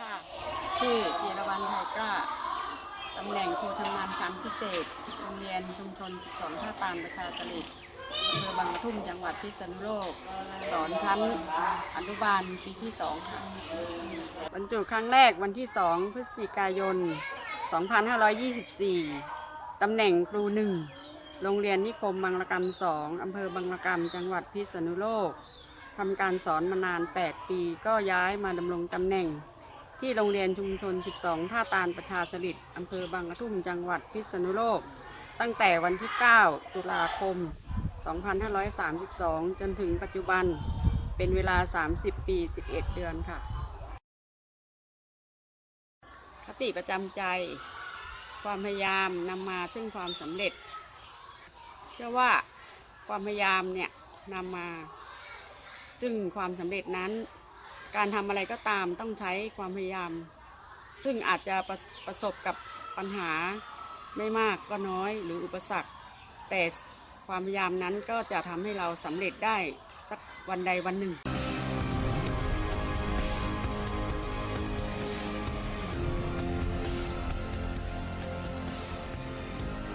ค่ะ ชื่อจีรวรรณไทยกล้าตำแหน่งครูชำนาญการพิเศษ โรงเรียนชุมชนสอนท่าตานประชาสลิดอำเภอบางทุ่มจังหวัดพิษณุโลก สอนชั้นอนุบาลปีที่สองค่ะบรรจุครั้งแรกวันที่สองพฤศจิกายน 2524 ตำแหน่งครูหนึ่งโรงเรียนนิคมบางระกรรมสองอำเภอบางระกรรมจังหวัดพิษณุโลกทำการสอนมานาน 8 ปีก็ย้ายมาดำรงตำแหน่ง ที่โรงเรียนชุมชน 12 ท่าตาลประชาสลิดอำเภอบางกระทุ่มจังหวัดพิษณุโลก ตั้งแต่วันที่ 9 ตุลาคม 2532 จนถึงปัจจุบันเป็นเวลา 30 ปี 11 เดือนค่ะ คติประจำใจ ความพยายามนำมาซึ่งความสำเร็จ เชื่อว่าความพยายามเนี่ยนำมาซึ่งความสำเร็จนั้น การทำอะไรก็ตามต้องใช้ความพยายาม ซึ่งอาจจะประประสบกับปัญหาไม่มากก็น้อยหรืออุปสรรค แต่ความพยายามนั้นก็จะทำให้เราสำเร็จได้สักวันใดวันหนึ่ง